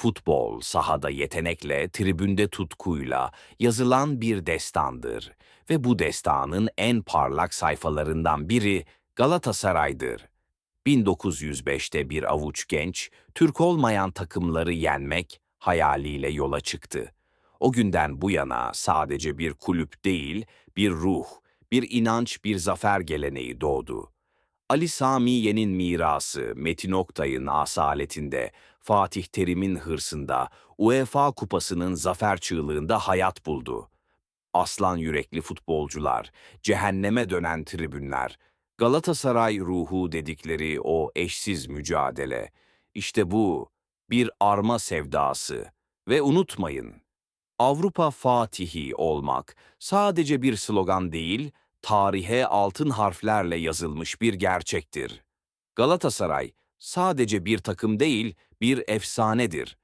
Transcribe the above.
Futbol sahada yetenekle, tribünde tutkuyla yazılan bir destandır ve bu destanın en parlak sayfalarından biri Galatasaray'dır. 1905'te bir avuç genç, Türk olmayan takımları yenmek hayaliyle yola çıktı. O günden bu yana sadece bir kulüp değil, bir ruh, bir inanç, bir zafer geleneği doğdu. Ali Sami Yen'in mirası, Metin Oktay'ın asaletinde, Fatih Terim'in hırsında, UEFA kupasının zafer çığlığında hayat buldu. Aslan yürekli futbolcular, cehenneme dönen tribünler, Galatasaray ruhu dedikleri o eşsiz mücadele. İşte bu, bir arma sevdası. Ve unutmayın, Avrupa Fatihi olmak sadece bir slogan değil, tarihe altın harflerle yazılmış bir gerçektir. Galatasaray sadece bir takım değil, bir efsanedir.